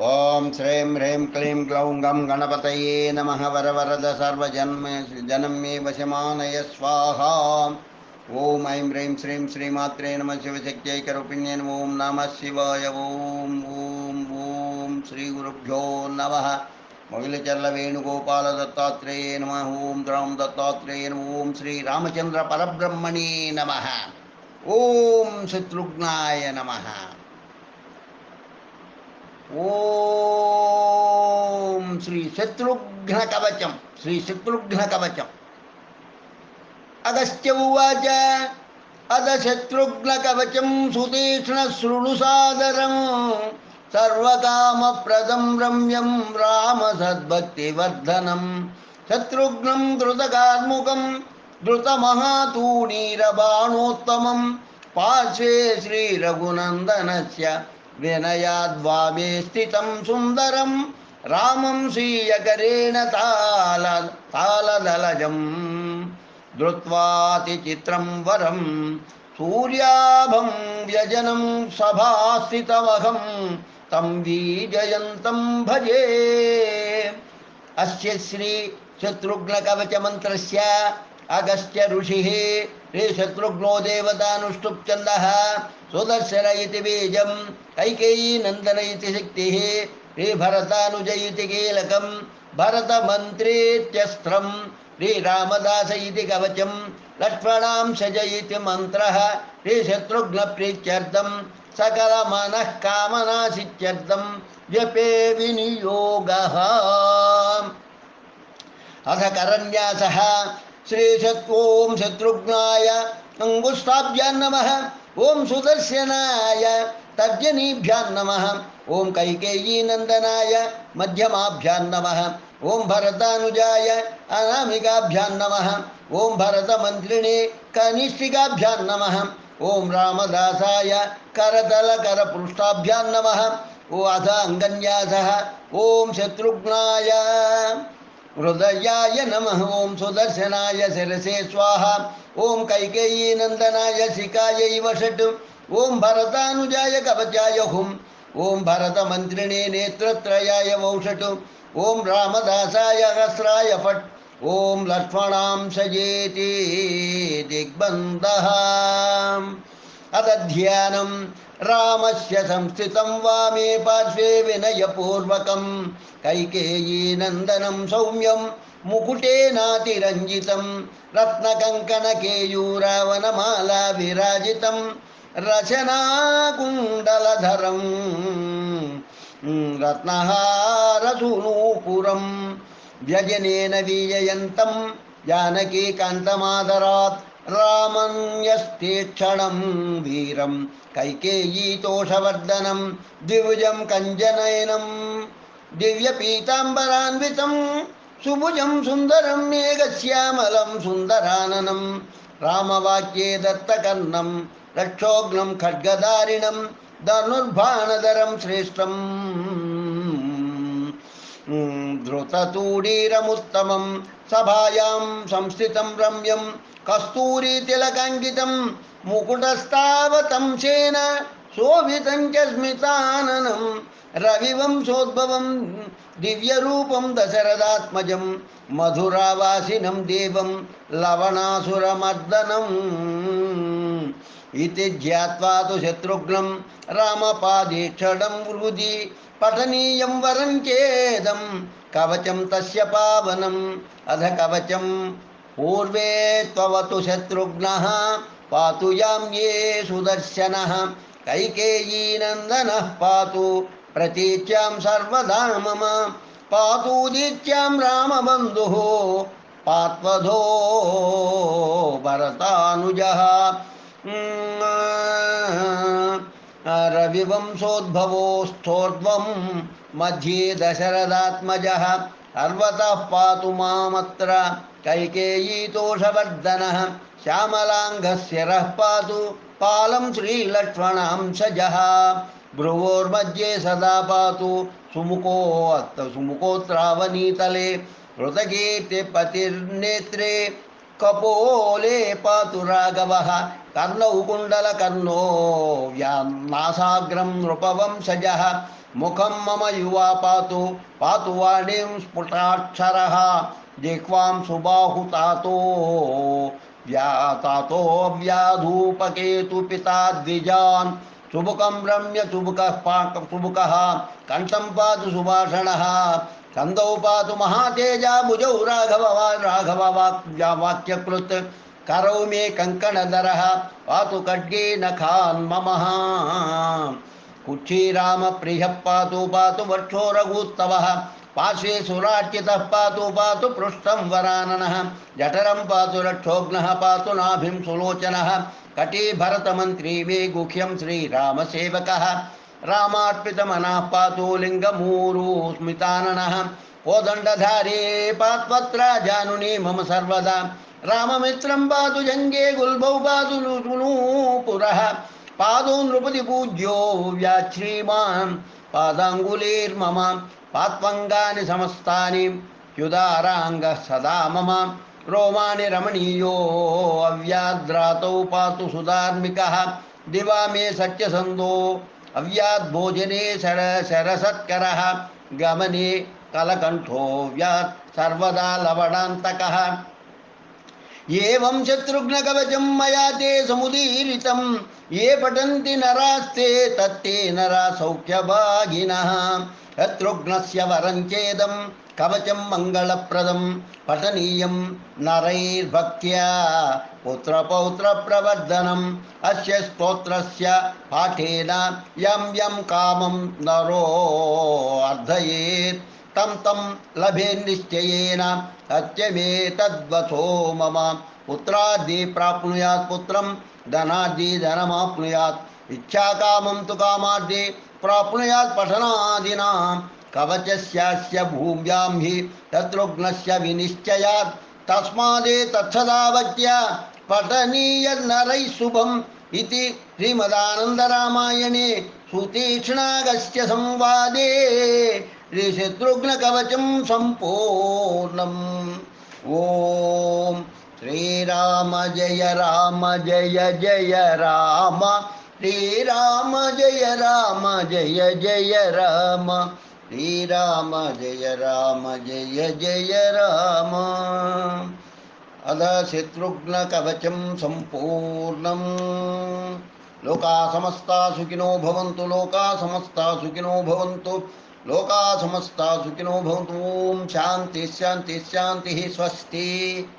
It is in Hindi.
ओम श्रीं ह्रीं क्लीं ग्लौं गं गणपतये नमः वरवरद सर्वजन्म जनमे वशमानय स्वाहा। ॐ ऐं ह्रीं श्रीं श्रीमात्रे नमः शिवशक्त्यै करूपिण्ये ॐ नमः शिवाय। ॐ ॐ ॐ श्रीगुरुभ्यो नमः। मगिलचर्लवेणुगोपालदत्तात्रेये नमः। ॐ द्रौं दत्तात्रेये ॐ श्रीरामचन्द्रपरब्रह्मणे नमः। ॐ शत्रुघ्नाय नमः। ओम श्री शत्रुघ्न कवचम श्री शत्रुघ्न कवचम अगस्त्य उवाच अद शत्रुघ्न कवचम सुतीक्ष्ण शृणु सादरम। सर्वकाम प्रदम रम्यम राम सद्भक्तिवर्धनम। शत्रुघ्नं द्रुतकार्मुकं द्रुतमहातूणीरबाणोत्तमं पार्श्वे श्रीरघुनन्दनस्य विनयाद्वामे स्थितं सुन्दरं रामं स्वीयकरेण ताल तालदलजं धृत्वातिचित्रं वरं सूर्याभं व्यजनं सभास्थितमहं तं वीजयन्तं भजे। अस्य श्रीशत्रुघ्नकवचमन्त्रस्य अगस्त्य ऋषिः श्री शत्रुघ्नो देवतानुष्टुप् छन्दः सुदर्शन इति बीजं कैकेयीनन्दन इति शक्तिः श्रीभरतानुज इति कीलकं भरतमन्त्रीत्यस्त्रं श्रीरामदास इति कवचं लक्ष्मणांशज इति मन्त्रः श्रीशत्रुघ्नप्रीत्यर्थं सकलमनः कामनाशित्यर्थं जपे विनियोगः। अथ करन्यासः श्रीशत्वं शत्रुघ्नाय अङ्गुष्ठाभ्यां नम ॐ सुदर्शनाय तर्जनीभ्यां नमः ॐ कैकेयीनन्दनाय मध्यमाभ्यां नमः ॐ भरतानुजाय ओं नमः ॐ भरतमन्त्रिणे कनिष्ठिकाभ्यां नमः ॐ रामदासाय करतलकरपृष्ठाभ्यां नम, ओ अथ अङ्गन्यासः ओं शत्रुघ्नाय हृदयाय नम ओं सुदर्शनाय शिसे स्वाहा ओं ॐ कैकेयीनन्दनाय शिकायै वषट् ओं भरतानुजाय कवचाय ओं भरत मंत्रिणे नेत्रत्रयाय वौषट् ओं रामदासाय हस्राय फट ओं लक्ष्मणां सजेति दिग्बन्धः। अतध्यानम् रामस्य संस्थितं वामे पार्श्वे विनयपूर्वकं कैकेयीनन्दनं सौम्यं मुकुटेनातिरञ्जितं रत्नकङ्कणकेयूरावनमाला विराजितं रचनाकुण्डलधरं रत्नहारसुनूपुरं व्यजनेन वीजयन्तं, जानकीकान्तमादरात् रामन्यस्तीक्षणं वीरं कैकेयीतोषवर्धनं द्विभुजं कञ्जनयनं दिव्यपीताम्बरान्वितं सुभुजं सुन्दरं मेघश्यामलं सुन्दराननं रामवाक्ये दत्तकर्णं रक्षोघ्नं खड्गधारिणं धनुर्भाणधरं श्रेष्ठम् धृतचूडीरमुत्तमं सभायां संस्थितं रम्यं कस्तूरीतिलकङ्कितं मुकुटस्तावतंशेन शोभितं च स्मिताननं रविवंशोद्भवं दिव्यरूपं दशरथात्मजं मधुरावासिनं देवं लवणासुरमर्दनम् इति ज्ञात्वा तु शत्रुघ्नं रामपादीक्षणं हृदि पठनीय वरं चेदं, कवचं तस्य पावनम अध कवचं, पूर्वे त्ववतु शत्रुघ्नः, पातु यां ये सुदर्शन। कैकेयी नंदन पातु, प्रतीच्यां सर्वदा मम। राम बंधु पात्वधो भरतानुजः। रविवंशोद्भवोऽस्थोर्ध्वं मध्ये दशरथात्मजः अर्वतः पातु मामत्र कैकेयीतोषवर्धनः श्यामलाङ्गस्य रः पातु पालं श्रीलक्ष्मणहंसजः भ्रुवोर्मध्ये सदा पातु सुमुखोऽस्त सुमुखोत्रावनीतले हृतकीर्तिपतिर्नेत्रे कपोले पातु राघवः कर्णौ कुण्डलकर्णो व्यान्नासाग्रं नृपवंशजः। मुखं मम युवा पातु पातु वाणीं स्फुटाक्षरः। जिह्वां सुबाहुतातो व्यातातो व्याधूपकेतु पिता द्विजान्। सुबुकं रम्य सुबुकः पाक कंठम कण्ठं पातु सुभाषणः। कन्दौ पातु महातेजा राघव राघव वाक्या वाक्यकृत्। करौ मे कङ्कणधरः, पातु खड्गेन खान् ममः। कुक्षीरामप्रियः पातु पातु वक्षो रघुत्तवः पार्श्वे सुरार्चितः पातु पातु पृष्ठं वराननः। जठरं पातु रक्षोघ्नः पातु नाभिं सुलोचनः। कटी भरतमन्त्री मे गुह्यं श्रीरामसेवकः। रामार्पितमनः पातु लिङ्गमूरु स्मिताननः कोदण्डधारे जानुनि मम सर्वदा। राममित्रं पातु जङ्गे गुल्बौ पातु पुरः पादो नृपति पूज्यो व्याश्रीमान् पादाङ्गुलीर्मम। पात्वङ्गानि समस्तानि। युदाराङ्गः सदा मम। रोमाणि रमणीयो अव्याद्रातौ पातु सुधार्मिकः। दिवा मे सत्यसन्धो। अव्याद्भोजने सर शरसत्करः गमने कलकण्ठो व्यात् सर्वदा लवणान्तकः। एवं शत्रुघ्नकवचं मया ते समुदीरितं, ये पठन्ति नरास्ते तत्ते नरा सौख्यभागिनः शत्रुघ्नस्य वरं चेदं कवचं मङ्गलप्रदं पठनीयं नरैर्भक्त्या। पुत्रपौत्रप्रवर्धनम् अस्य स्तोत्रस्य पाठेन यं यं कामं नरो अर्धयेत्। तं तं लभे निश्चयेन सत्यमे मम। पुत्रादि प्राप्नुयात् पुत्रं, धनादि धनमाप्नुयात् इच्छाकामं तु कामादि प्राप्नुयात् पठनादिना कवचस्यास्य भूम्यां हि शत्रुघ्नस्य विनिश्चयात्। तस्मादे तत्सदावत्य पठनीयनरैः शुभम् इति श्रीमदानन्दरामायणे सुतीक्ष्णागस्य संवादे। श्रीशत्रुघ्नकवचं सम्पूर्णम्। ॐ श्रीराम जय राम जय जय राम। श्रीराम जय राम जय जय राम। श्रीराम जय राम जय जय राम। अध शत्रुघ्नकवचं सम्पूर्णम्। लोका समस्ता सुखिनो भवन्तु, लोका समस्ता सुखिनो भवन्तु, लोका समस्ता सुखिनो भवन्तु। ॐ शान्तिः शान्तिः शान्तिः, स्वस्ति।